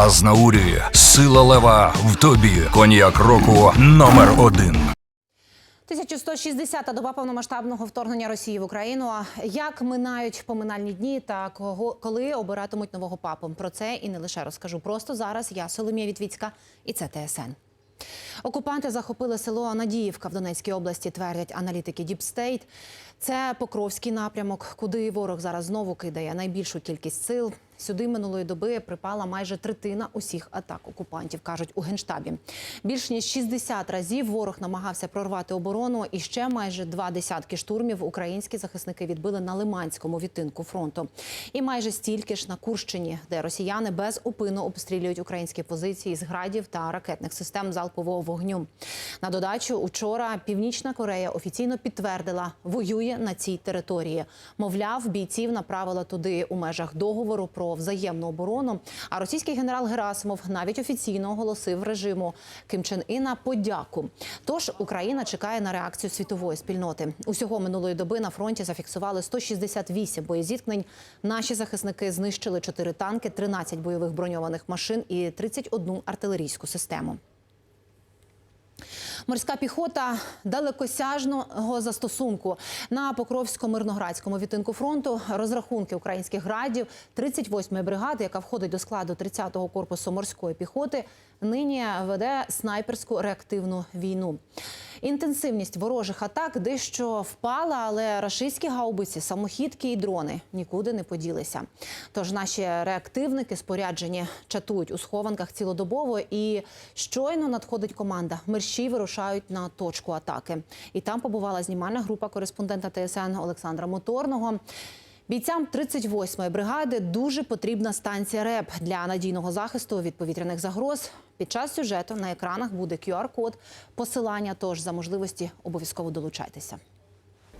Азнаурі, сила лева в тобі. Коньяк року номер один. 1160-та доба повномасштабного вторгнення Росії в Україну. Як минають поминальні дні та кого коли обиратимуть нового папу? Про це і не лише розкажу. Просто зараз я Соломія Вітвіцька, і це ТСН. Окупанти захопили село Надіївка в Донецькій області, твердять аналітики Діпстейт. Це Покровський напрямок, куди ворог зараз знову кидає найбільшу кількість сил. Сюди минулої доби припала майже третина усіх атак окупантів, кажуть у генштабі. Більш ніж 60 разів ворог намагався прорвати оборону, і ще майже два десятки штурмів українські захисники відбили на Лиманському відтинку фронту. І майже стільки ж на Курщині, де росіяни без упину обстрілюють українські позиції з градів та ракетних систем залпового вогню. На додачу, учора Північна Корея офіційно підтвердила, воює на цій території. Мовляв, бійців направила туди у межах договору про взаємну оборону. А російський генерал Герасимов навіть офіційно оголосив режиму Ким Чен Іна подяку. Тож Україна чекає на реакцію світової спільноти. Усього минулої доби на фронті зафіксували 168 боєзіткнень. Наші захисники знищили 4 танки, 13 бойових броньованих машин і 31 артилерійську систему. Морська піхота далекосяжного застосунку на Покровсько-мирноградському відтинку фронту. Розрахунки українських градів 38-ї бригади, яка входить до складу 30-го корпусу морської піхоти, нині веде снайперську реактивну війну. Інтенсивність ворожих атак дещо впала, але рашистські гаубиці, самохідки і дрони нікуди не поділися. Тож наші реактивники споряджені чатують у схованках цілодобово, і щойно надходить команда. Мерщі вирушають на точку атаки. І там побувала знімальна група кореспондента ТСН Олександра Моторного. Бійцям 38-ї бригади дуже потрібна станція РЕП для надійного захисту від повітряних загроз. Під час сюжету на екранах буде QR-код посилання. Тож за можливості обов'язково долучайтеся.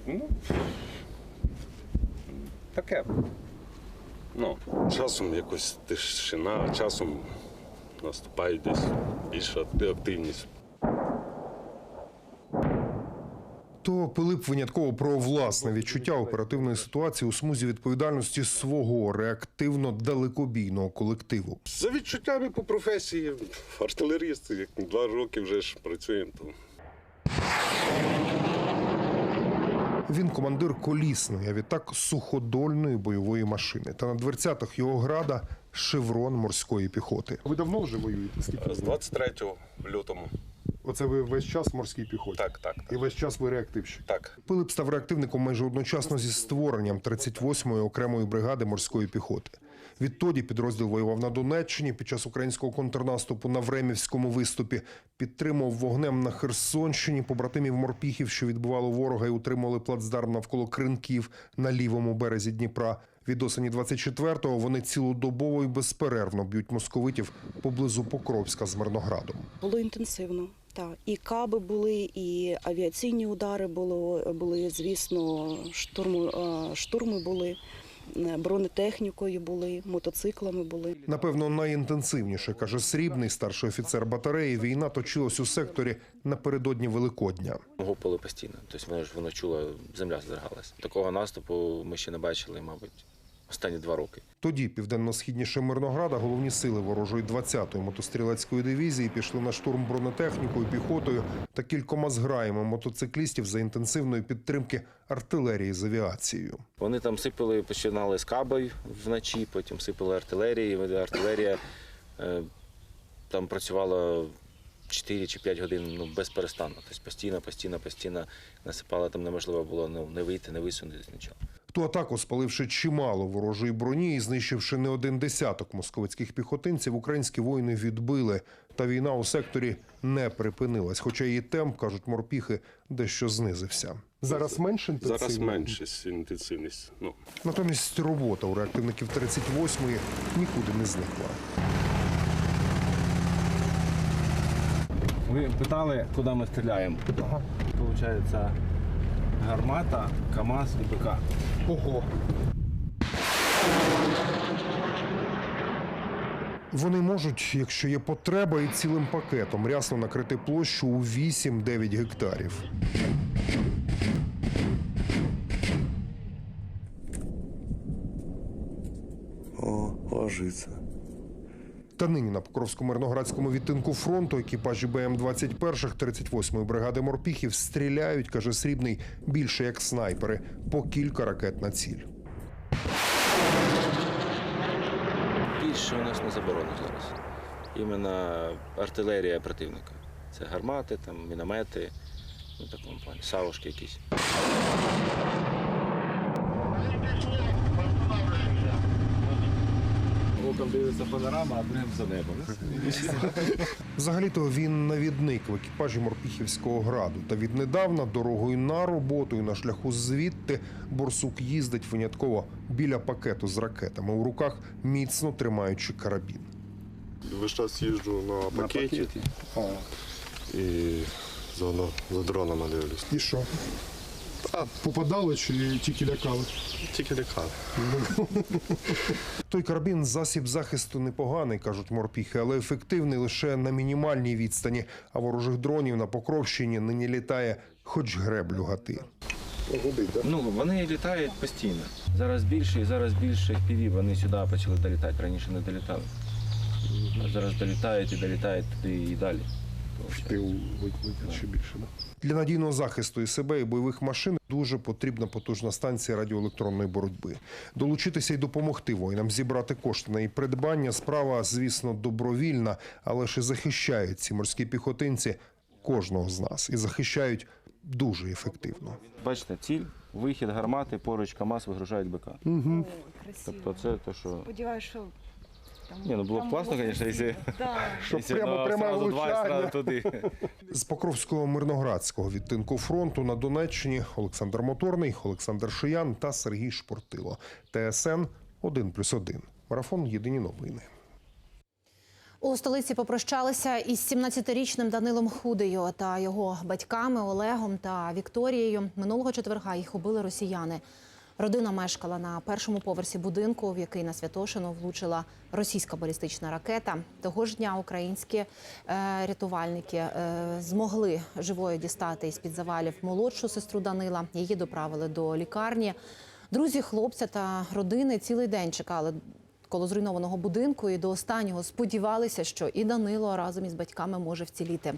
Ну, таке. Ну, часом якось тишина, а часом наступає десь більша активність. То Пилип винятково про власне відчуття оперативної ситуації у смузі відповідальності свого реактивно далекобійного колективу. За відчуттями по професії, артилеріст, як два роки вже ж працюємо. То Він командир колісної, а відтак суходольної бойової машини. Та на дверцятах його града шеврон морської піхоти. Ви давно вже воюєте? З 23 лютому. Оце ви весь час в морській піхоті. Так, так, І весь час ви реактивщик. так. Пилип став реактивником майже одночасно зі створенням 38-ї окремої бригади морської піхоти. Відтоді підрозділ воював на Донеччині під час українського контрнаступу на Времівському виступі, підтримував вогнем на Херсонщині побратимів морпіхів, що відбивали ворога і утримували плацдарм навколо кринків на лівому березі Дніпра. Від осені 24-го вони цілодобово і безперервно б'ють московитів поблизу Покровська з Мирноградом. Було інтенсивно. Так, і каби були, і авіаційні удари було, були, звісно, штурми, е, штурми були, бронетехнікою були, мотоциклами були. Напевно, найінтенсивніше, каже Срібний, старший офіцер батареї. Війна точилась у секторі напередодні Великодня. Гупали постійно. Тобто воно ж воно чуло, земля здригалась. Такого наступу ми ще не бачили, мабуть, останні два роки. Тоді південно-східніше Мирнограда головні сили ворожої 20-ї мотострілецької дивізії пішли на штурм бронетехнікою, піхотою та кількома зграями мотоциклістів за інтенсивної підтримки артилерії з авіацією. Вони там сипали, починали з кабів вночі, потім сипали артилерії. Артилерія е, там працювала 4 чи 5 годин ну, безперестанно. Тобто постійно, постійно, постійно насипала, там неможливо було ну, не вийти, не висунутися, нічого. Ту атаку, спаливши чимало ворожої броні і знищивши не один десяток московицьких піхотинців, українські воїни відбили. Та війна у секторі не припинилась. Хоча її темп, кажуть морпіхи, дещо знизився. Зараз менше Зараз менше інтенсивність. Ну, Натомість робота у реактивників 38-ї нікуди не зникла. Ви питали, куди ми стріляємо? Ага. Получається гармата, КАМАЗ і БК. Ого. Вони можуть, якщо є потреба, і цілим пакетом рясно накрити площу у 8-9 гектарів. О, ложится. Та нині на Покровському мирноградському відтинку фронту екіпажі БМ-21 38-ї бригади морпіхів стріляють, каже Срібний, більше як снайпери, по кілька ракет на ціль. Більше у нас не заборонено зараз. Іменно артилерія противника. Це гармати, там, міномети, ну, такому плані, савушки якісь. Дивиться панорама, а другим за небо. Взагалі-то він навідник в екіпажі Морпіхівського граду. Та віднедавна дорогою на роботу і на шляху звідти борсук їздить винятково біля пакету з ракетами у руках, міцно тримаючи карабін. Весь час їжджу на пакеті і заодно за дронами дивлюсь. І що? Попадали чи тільки лякали? Тільки лякали. Той карабін засіб захисту непоганий, кажуть морпіхи, але ефективний лише на мінімальній відстані. А ворожих дронів на Покровщині нині літає, хоч греблю гати. Ну, вони літають постійно. Зараз більше і зараз більше FPV, вони сюди почали долітати, раніше не долітали. А зараз долітають і долітають туди і далі. Ти ще більше, так? Для надійного захисту і себе і бойових машин дуже потрібна потужна станція радіоелектронної боротьби. Долучитися і допомогти воїнам зібрати кошти на її придбання. Справа, звісно, добровільна, але ж і захищають ці морські піхотинці кожного з нас і захищають дуже ефективно. Бачите, ціль, вихід гармати, поруч КАМАЗ вигружають БК. Красиво. Тобто це те, що. Сподіваюся, що там Ні, ну було б класно, звісно, якщо, Щоб якщо прямо ну, пряме сразу два і влучання. сразу туди. З Покровського мирноградського відтинку фронту на Донеччині Олександр Моторний, Олександр Шиян та Сергій Шпортило. ТСН 1+,1. Марафон Єдині новини. У столиці попрощалися із 17-річним Данилом Худею та його батьками Олегом та Вікторією. Минулого четверга їх убили росіяни. Родина мешкала на першому поверсі будинку, в який на Святошину влучила російська балістична ракета. Того ж дня українські е, рятувальники е, змогли живою дістати із під завалів молодшу сестру Данила. Її доправили до лікарні. Друзі хлопця та родини цілий день чекали коло зруйнованого будинку і до останнього сподівалися, що і Данило разом із батьками може вціліти.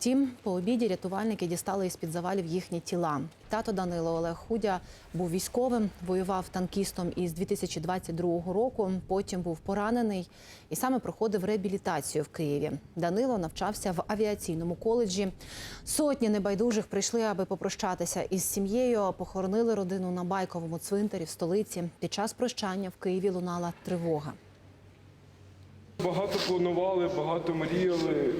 Втім, по обіді рятувальники дістали із під завалів їхні тіла. Тато Данило Олег Худя був військовим, воював танкістом із 2022 року. Потім був поранений і саме проходив реабілітацію в Києві. Данило навчався в авіаційному коледжі. Сотні небайдужих прийшли, аби попрощатися із сім'єю. Похоронили родину на байковому цвинтарі в столиці. Під час прощання в Києві лунала тривога. Багато планували, багато мріяли,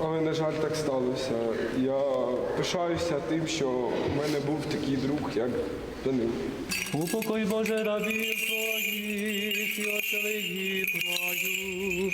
але, на жаль, так сталося. Я пишаюся тим, що в мене був такий друг, як Данил. Упокой Боже рабів твоїх і в раю.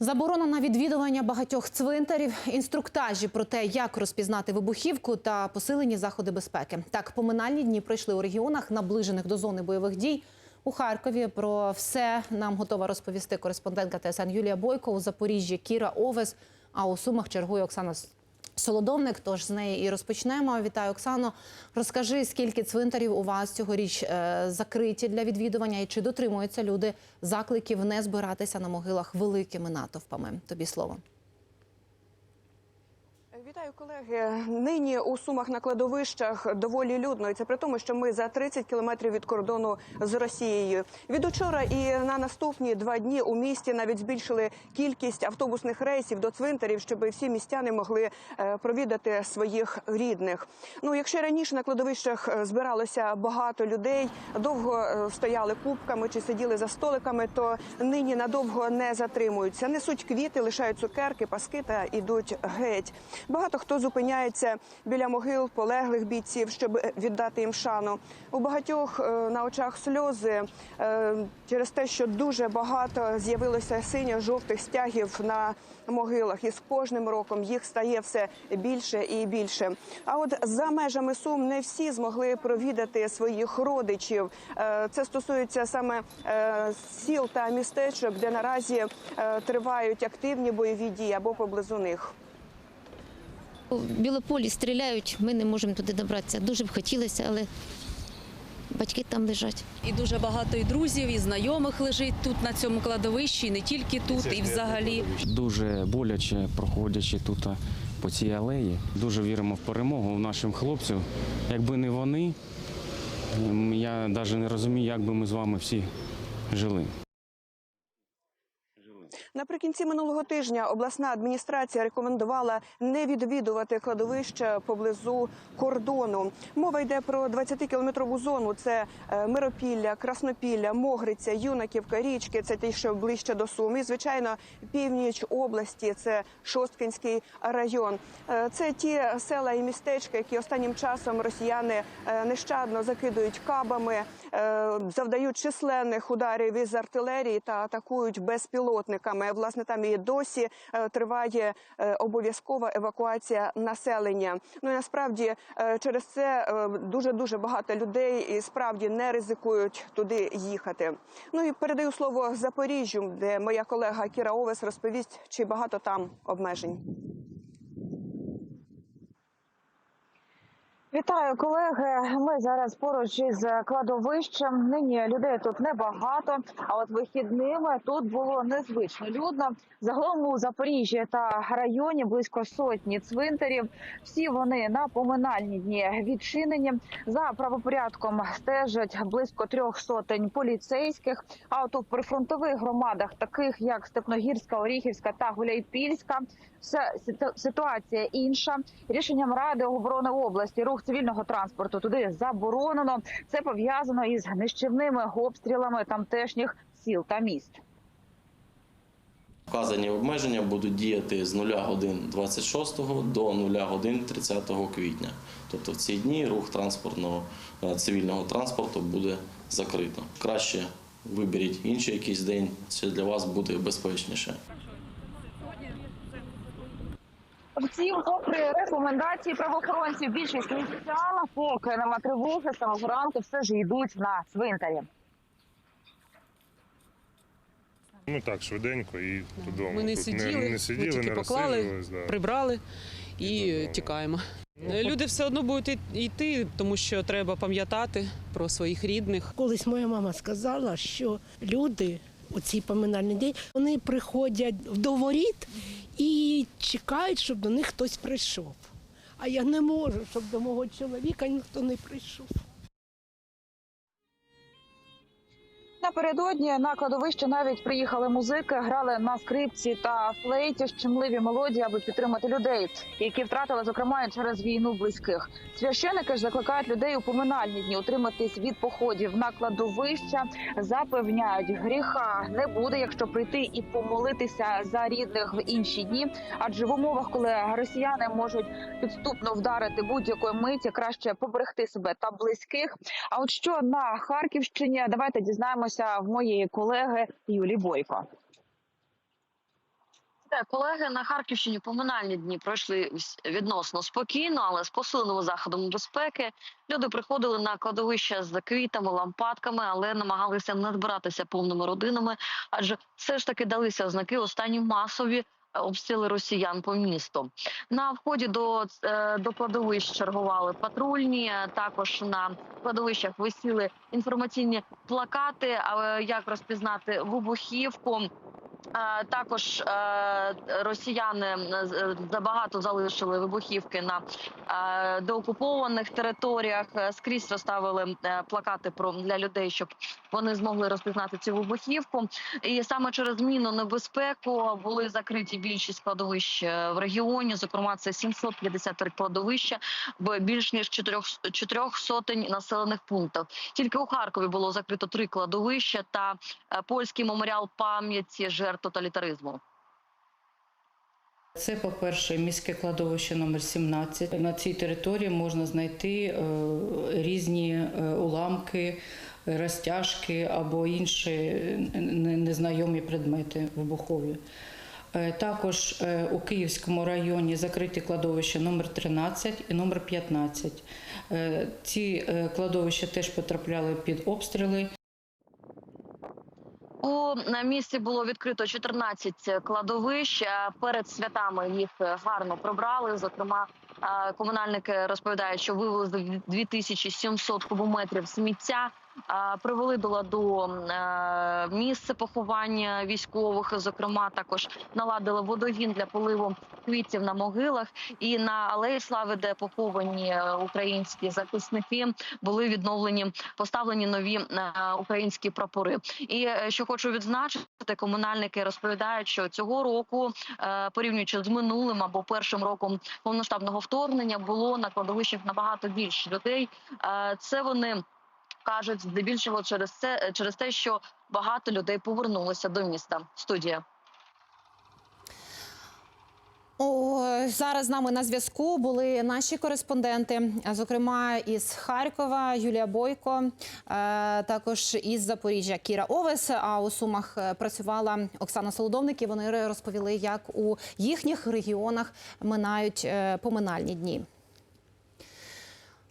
Заборона на відвідування багатьох цвинтарів, інструктажі про те, як розпізнати вибухівку та посилені заходи безпеки. Так, поминальні дні пройшли у регіонах, наближених до зони бойових дій. У Харкові про все нам готова розповісти кореспондентка ТСН Юлія Бойко у Запоріжжі Кіра Овес. А у Сумах чергує Оксана Солодовник. Тож з неї і розпочнемо. Вітаю, Оксано. Розкажи, скільки цвинтарів у вас цьогоріч е, закриті для відвідування, і чи дотримуються люди закликів не збиратися на могилах великими натовпами? Тобі слово. Вітаю, колеги. Нині у сумах на кладовищах доволі людно. І це при тому, що ми за 30 кілометрів від кордону з Росією. Від учора і на наступні два дні у місті навіть збільшили кількість автобусних рейсів до цвинтарів, щоб всі містяни могли е, провідати своїх рідних. Ну, якщо раніше на кладовищах е, збиралося багато людей, довго е, стояли кубками чи сиділи за столиками, то нині надовго не затримуються. Несуть квіти, лишають цукерки, паски та ідуть геть. Багато хто зупиняється біля могил полеглих бійців, щоб віддати їм шану. У багатьох е, на очах сльози е, через те, що дуже багато з'явилося синьо-жовтих стягів на могилах, і з кожним роком їх стає все більше і більше. А от за межами сум не всі змогли провідати своїх родичів. Е, Це стосується саме сіл та містечок, де наразі тривають активні бойові дії або поблизу них. У Білополі стріляють, ми не можемо туди добратися. Дуже б хотілося, але батьки там лежать. І дуже багато і друзів, і знайомих лежить тут на цьому кладовищі, і не тільки тут, і взагалі. Дуже боляче проходячи тут по цій алеї. Дуже віримо в перемогу в нашим хлопців. Якби не вони, я навіть не розумію, як би ми з вами всі жили. Наприкінці минулого тижня обласна адміністрація рекомендувала не відвідувати кладовище поблизу кордону. Мова йде про 20-кілометрову зону. Це е, Миропілля, Краснопілля, Могриця, Юнаківка, Річки. Це ті, що ближче до Сум. І, звичайно, північ області. Це Шосткинський район. Е, Це ті села і містечка, які останнім часом росіяни е, нещадно закидують кабами, завдають численних ударів із артилерії та атакують безпілотниками. Власне, там і досі е, триває е, обов'язкова евакуація населення. Ну насправді е, через це дуже дуже багато людей і справді не ризикують туди їхати. Ну і передаю слово Запоріжжю, де моя колега Кіра Овес розповість, чи багато там обмежень. Вітаю, колеги. Ми зараз поруч із кладовищем. Нині людей тут небагато, а от вихідними тут було незвично людно. Загалом у Запоріжжі та районі близько сотні цвинтарів. Всі вони на поминальні дні відчинені. За правопорядком стежать близько трьох сотень поліцейських. А от у прифронтових громадах, таких як Степногірська, Оріхівська та Гуляйпільська, вся ситуація інша. Рішенням Ради оборони області рух цивільного транспорту туди заборонено. Це пов'язано із нищівними обстрілами тамтешніх сіл та міст. Вказані обмеження будуть діяти з 0 годин 26 до 0 годин 30 квітня. Тобто в ці дні рух транспортного е, цивільного транспорту буде закрито. Краще виберіть інший якийсь день, це для вас буде безпечніше. Втім, попри рекомендації правоохоронців, більшість містян, поки нема тривоги, з самого ранку все ж йдуть на цвинтарі. Ну так, швиденько і додому. Ми не Тут сиділи, не, ми не сиділи, тільки не поклали, розсиджувались, да. прибрали і тікаємо. Люди все одно будуть йти, тому що треба пам'ятати про своїх рідних. Колись моя мама сказала, що люди у цій поминальний день вони приходять до воріт і чекають, щоб до них хтось прийшов. А я не можу, щоб до мого чоловіка ніхто не прийшов. Напередодні на кладовище навіть приїхали музики, грали на скрипці та флейті щемливі мелодії, аби підтримати людей, які втратили зокрема через війну близьких. Священики ж закликають людей у поминальні дні утриматись від походів на кладовища. Запевняють, гріха не буде, якщо прийти і помолитися за рідних в інші дні. Адже в умовах, коли росіяни можуть підступно вдарити будь-якої миті, краще поберегти себе та близьких. А от що на Харківщині, давайте дізнаємося в моєї колеги Юлі Бойко. Колеги на Харківщині поминальні дні пройшли відносно спокійно, але з посиленими заходами безпеки. Люди приходили на кладовище з квітами, лампадками, але намагалися не збиратися повними родинами, адже все ж таки далися ознаки останні масові. Е, Обстріли росіян по місту на вході до, е, до кладовищ чергували патрульні. е, Також на кладовищах висіли інформаційні плакати. А як розпізнати вибухівку? Е, Також е, росіяни е, е, забагато залишили вибухівки на е, деокупованих територіях. Е, Скрізь розставили е, плакати про для людей, щоб вони змогли розпізнати цю вибухівку. І саме через зміну небезпеку були закриті більшість кладовищ в регіоні. Зокрема, це 753 кладовища в більш ніж чотирьох чотирьох сотень населених пунктів. Тільки у Харкові було закрито три кладовища та е, польський меморіал пам'яті жертв тоталітаризму. Це, по-перше, міське кладовище номер 17. На цій території можна знайти е, різні е, уламки, розтяжки або інші незнайомі предмети вибухові. Е, Також е, у Київському районі закриті кладовища номер 13 і номер 15. Е, Ці кладовища теж потрапляли під обстріли. У на місці було відкрито 14 кладовищ. Перед святами їх гарно прибрали. Зокрема, Комунальники розповідають, що вивезли 2700 кубометрів сміття. Привели до ладу е, місце поховання військових, зокрема, також наладили водогін для поливу квітів на могилах. І на алеї слави, де поховані е, українські захисники, були відновлені поставлені нові е, українські прапори. І що хочу відзначити, комунальники розповідають, що цього року, порівнюючи з минулим або першим роком повноштабного вторгнення, було на кладовищах набагато більше людей. Це вони кажуть здебільшого через це через те, що багато людей повернулося до міста. Студія. О, зараз з нами на зв'язку були наші кореспонденти, зокрема із Харкова Юлія Бойко, е, також із Запоріжжя Кіра Овес. А у Сумах е, працювала Оксана Солодовник. І Вони розповіли, як у їхніх регіонах минають е, поминальні дні.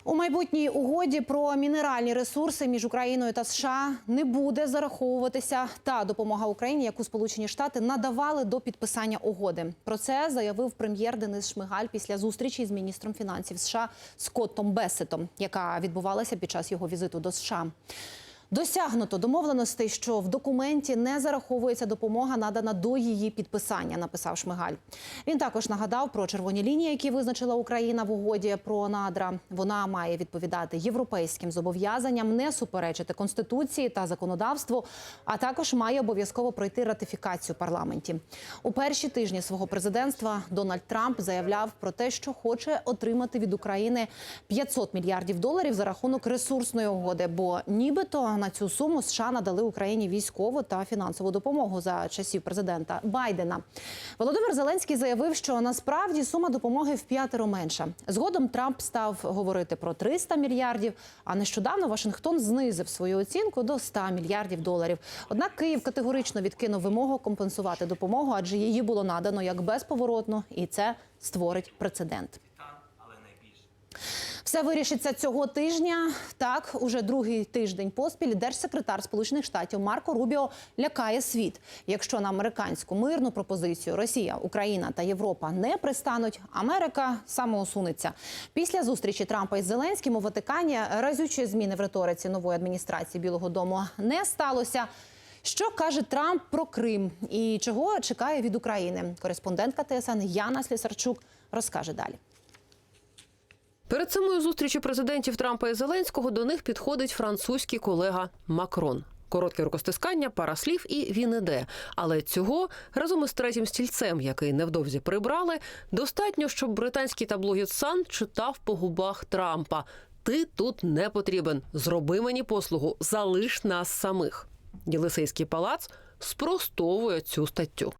У майбутній угоді про мінеральні ресурси між Україною та США не буде зараховуватися та допомога Україні, яку Сполучені Штати надавали до підписання угоди. Про це заявив прем'єр Денис Шмигаль після зустрічі з міністром фінансів США Скоттом Бесетом, яка відбувалася під час його візиту до США. Досягнуто домовленостей, що в документі не зараховується допомога, надана до її підписання, написав Шмигаль. Він також нагадав про червоні лінії, які визначила Україна в угоді про надра. Вона має відповідати європейським зобов'язанням, не суперечити конституції та законодавству, а також має обов'язково пройти ратифікацію в парламенті. У перші тижні свого президентства Дональд Трамп заявляв про те, що хоче отримати від України 500 мільярдів доларів за рахунок ресурсної угоди, бо нібито на цю суму США надали Україні військову та фінансову допомогу за часів президента Байдена. Володимир Зеленський заявив, що насправді сума допомоги в п'ятеро менша. Згодом Трамп став говорити про 300 мільярдів. А нещодавно Вашингтон знизив свою оцінку до 100 мільярдів доларів. Однак Київ категорично відкинув вимогу компенсувати допомогу, адже її було надано як безповоротно, і це створить прецедент. Все вирішиться цього тижня. Так, уже другий тиждень поспіль держсекретар Сполучених Штатів Марко Рубіо лякає світ. Якщо на американську мирну пропозицію Росія, Україна та Європа не пристануть, Америка самоусунеться. Після зустрічі Трампа із Зеленським у Ватикані разючі зміни в риториці нової адміністрації Білого Дому не сталося. Що каже Трамп про Крим і чого чекає від України? Кореспондентка ТСН Яна Слісарчук розкаже далі. Перед самою зустрічю президентів Трампа і Зеленського до них підходить французький колега Макрон. Коротке рукостискання, пара слів і він іде. Але цього разом із третім стільцем, який невдовзі прибрали, достатньо, щоб британський таблоїд Сан читав по губах Трампа: Ти тут не потрібен. Зроби мені послугу, залиш нас самих. Єлисейський палац спростовує цю статтю.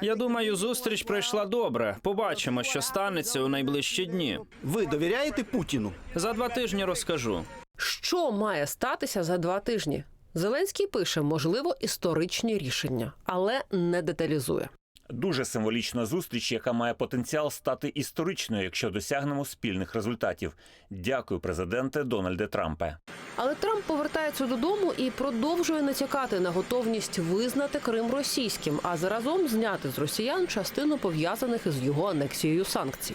Я думаю, зустріч пройшла добре. Побачимо, що станеться у найближчі дні. Ви довіряєте Путіну? За два тижні розкажу. Що має статися за два тижні? Зеленський пише, можливо, історичні рішення, але не деталізує. Дуже символічна зустріч, яка має потенціал стати історичною, якщо досягнемо спільних результатів. Дякую, президенте Дональде Трампе. Але Трамп повертається додому і продовжує натякати на готовність визнати Крим російським, а заразом зняти з росіян частину пов'язаних із його анексією санкцій.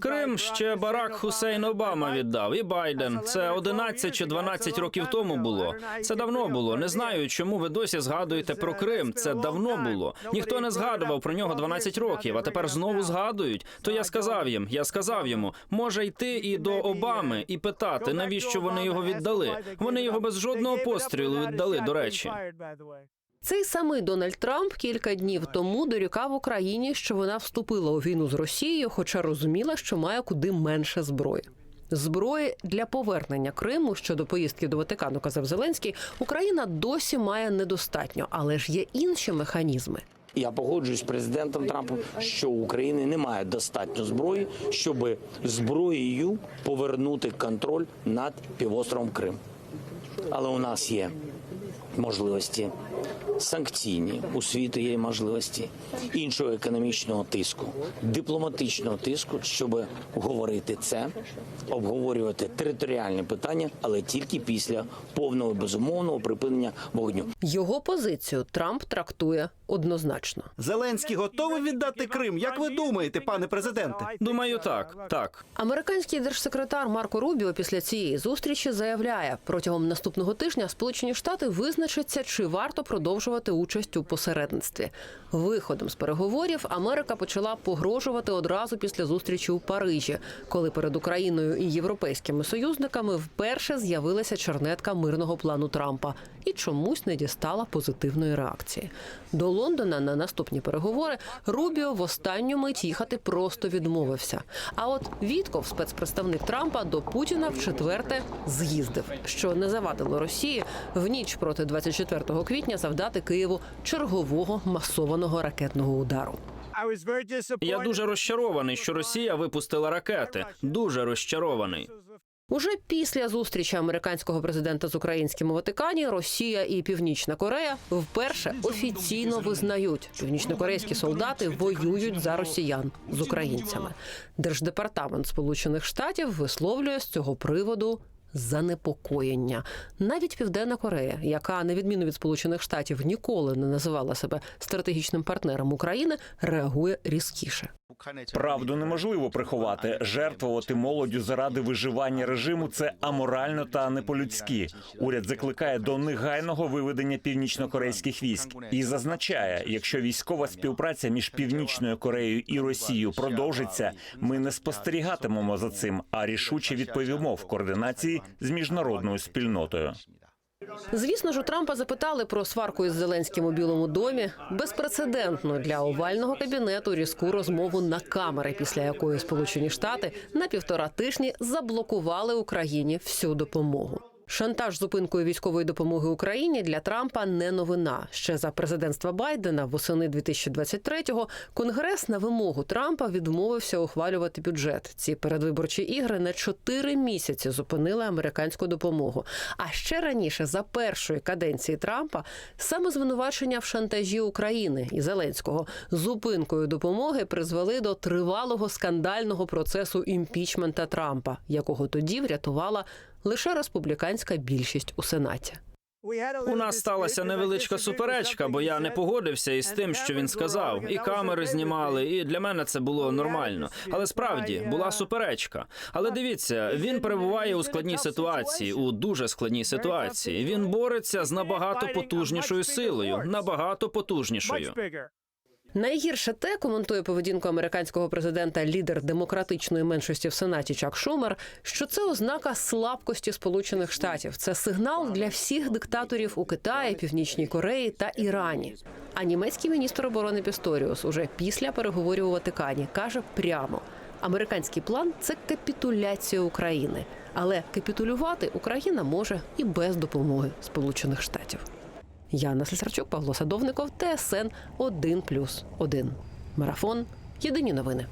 Крим ще Барак Хусейн Обама віддав і Байден. Це 11 чи 12 років тому було. Це давно було. Не знаю, чому ви досі згадуєте про Крим. Це давно було. Ніхто не згадував про нього 12 років, а тепер знову згадують. То я сказав їм, я сказав йому, може йти і до Обами і питати, навіщо вони його віддали. Вони його без жодного пострілу віддали. До речі. Цей самий Дональд Трамп кілька днів тому дорікав Україні, що вона вступила у війну з Росією, хоча розуміла, що має куди менше зброї. Зброї для повернення Криму щодо поїздки до Ватикану, казав Зеленський, Україна досі має недостатньо, але ж є інші механізми. Я погоджуюсь з президентом Трампом, що у України немає достатньо зброї, щоб зброєю повернути контроль над півостровом Крим. Але у нас є можливості санкційні у світу є можливості іншого економічного тиску, дипломатичного тиску, щоб говорити це, обговорювати територіальні питання, але тільки після повного безумовного припинення вогню. Його позицію Трамп трактує однозначно. Зеленський готовий віддати Крим. Як ви думаєте, пане президенте? Думаю, так, так. Американський держсекретар Марко Рубіо після цієї зустрічі заявляє, протягом наступного тижня Сполучені Штати визначаться, чи варто продовжувати участь у посередництві. Виходом з переговорів Америка почала погрожувати одразу після зустрічі у Парижі, коли перед Україною і європейськими союзниками вперше з'явилася чернетка мирного плану Трампа і чомусь не дістала позитивної реакції. До Лондона на наступні переговори Рубіо в останню мить їхати просто відмовився. А от Вітков, спецпредставник Трампа, до Путіна в четверте з'їздив, що не завадило Росії в ніч проти 24 квітня завдати Києву чергового масованого ракетного удару. Я дуже розчарований, що Росія випустила ракети. Дуже розчарований. Уже після зустрічі американського президента з українським у Ватикані Росія і Північна Корея вперше офіційно визнають, північнокорейські солдати воюють за росіян з українцями. Держдепартамент Сполучених Штатів висловлює з цього приводу. Занепокоєння навіть Південна Корея, яка на відміну від Сполучених Штатів ніколи не називала себе стратегічним партнером України, реагує різкіше. Правду неможливо приховати. Жертвувати молоддю заради виживання режиму це аморально та не по-людськи. Уряд закликає до негайного виведення північнокорейських військ і зазначає, якщо військова співпраця між північною Кореєю і Росією продовжиться, ми не спостерігатимемо за цим, а рішуче відповімо в координації з міжнародною спільнотою. Звісно ж, у Трампа запитали про сварку із Зеленським у Білому домі. Безпрецедентну для овального кабінету різку розмову на камери, після якої Сполучені Штати на півтора тижні заблокували Україні всю допомогу. Шантаж зупинкою військової допомоги Україні для Трампа не новина. Ще за президентства Байдена восени 2023-го Конгрес на вимогу Трампа відмовився ухвалювати бюджет. Ці передвиборчі ігри на чотири місяці зупинили американську допомогу. А ще раніше, за першої каденції Трампа, саме звинувачення в шантажі України і Зеленського зупинкою допомоги призвели до тривалого скандального процесу імпічмента Трампа, якого тоді врятувала лише республіканська більшість у сенаті. У нас сталася невеличка суперечка, бо я не погодився із тим, що він сказав. І камери знімали, і для мене це було нормально. Але справді була суперечка. Але дивіться, він перебуває у складній ситуації, у дуже складній ситуації. Він бореться з набагато потужнішою силою, набагато потужнішою. Найгірше те коментує поведінку американського президента лідер демократичної меншості в сенаті Чак Шумер, що це ознака слабкості Сполучених Штатів. Це сигнал для всіх диктаторів у Китаї, Північній Кореї та Ірані. А німецький міністр оборони Пісторіус уже після переговорів у Ватикані каже прямо: американський план це капітуляція України, але капітулювати Україна може і без допомоги Сполучених Штатів. Яна Слесарчук, Павло Садовников, ТСН 1+,1. Марафон. Єдині новини.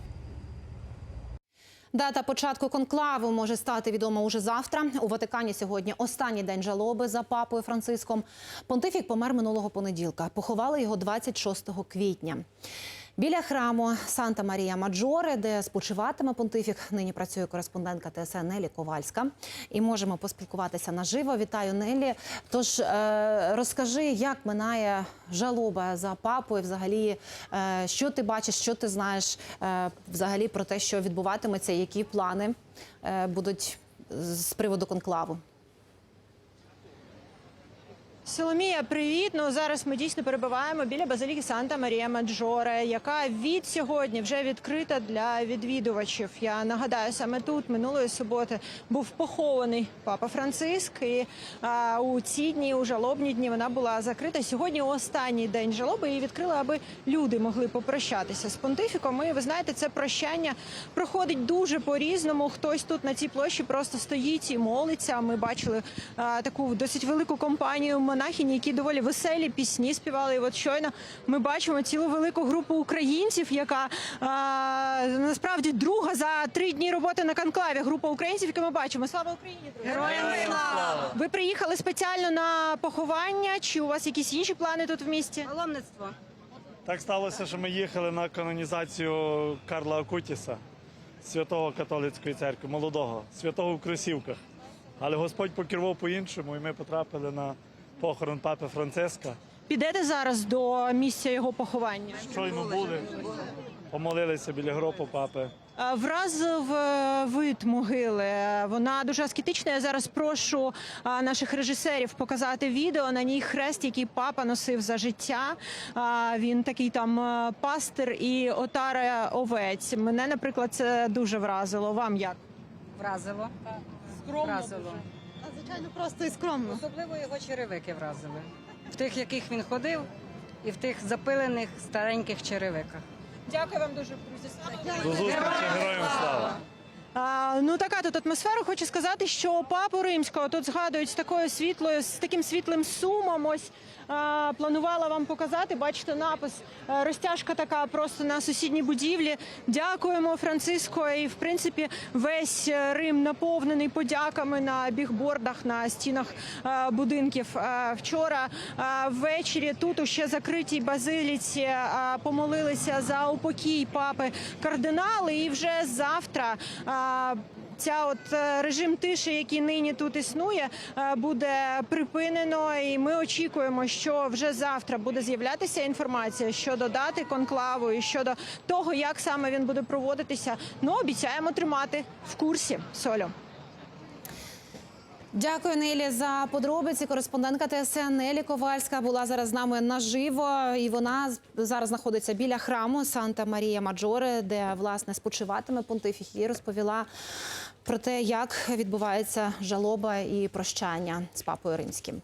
Дата початку конклаву може стати відома уже завтра. У Ватикані сьогодні останній день жалоби за папою Франциском. Понтифік помер минулого понеділка. Поховали його 26 квітня. Біля храму Санта Марія Маджоре, де спочиватиме понтифік, нині працює кореспондентка ТСН Нелі Ковальська. І можемо поспілкуватися наживо. Вітаю Нелі. Тож е, розкажи, як минає жалоба за папою, взагалі, е, що ти бачиш, що ти знаєш е, взагалі про те, що відбуватиметься, які плани будуть з приводу конклаву. Соломія, привіт. Ну зараз ми дійсно перебуваємо біля базиліки Санта Марія Маджоре, яка від сьогодні вже відкрита для відвідувачів. Я нагадаю, саме тут минулої суботи був похований папа Франциск. І а, у ці дні, у жалобні дні, вона була закрита. Сьогодні останній день жалоби її відкрили, аби люди могли попрощатися з понтифіком. І ви знаєте, це прощання проходить дуже по-різному. Хтось тут на цій площі просто стоїть і молиться. Ми бачили а, таку досить велику компанію монахині, які доволі веселі пісні співали. І от щойно ми бачимо цілу велику групу українців, яка а, насправді друга за три дні роботи на конклаві. Група українців, яку ми бачимо. Слава Україні! друзі! Героям слава! Ви приїхали спеціально на поховання? Чи у вас якісь інші плани тут в місті? Паломництво. Так сталося, що ми їхали на канонізацію Карла Акутіса, святого католицької церкви, молодого, святого в Кросівках. Але Господь покерував по-іншому, і ми потрапили на похорон папи Франциска. Підете зараз до місця його поховання? Щойно були, помолилися біля гробу папи. Вразив е, вид могили. Вона дуже аскетична. Я зараз прошу наших режисерів показати відео. На ній хрест, який папа носив за життя. Він такий там е, пастир і отара овець. Мене, наприклад, це дуже вразило. Вам як? Вразило. Скромно Вразило. Звичайно, просто і скромно. Особливо його черевики вразили. В тих, яких він ходив, і в тих запилених стареньких черевиках. Дякую вам дуже, друзі. До зустрічі, героям слава! А, ну така тут атмосфера. Хочу сказати, що папу римського тут згадують з такою світлою, з таким світлим сумом. Ось планувала вам показати. Бачите, напис е, розтяжка така просто на сусідній будівлі. Дякуємо Франциско. І в принципі весь е, Рим наповнений подяками на бігбордах на стінах е, будинків. Вчора ввечері тут у ще закритій базиліці помолилися за упокій папи кардинали. І вже завтра. Ця от е, режим тиші, який нині тут існує, е, буде припинено, і ми очікуємо, що вже завтра буде з'являтися інформація щодо дати конклаву і щодо того, як саме він буде проводитися. Ну обіцяємо тримати в курсі солю. Дякую, Нелі, за подробиці. Кореспондентка ТСН Нелі Ковальська була зараз з нами наживо, і вона зараз знаходиться біля храму Санта Марія Маджоре, де власне спочиватиме понтифік, і розповіла про те, як відбувається жалоба і прощання з папою римським.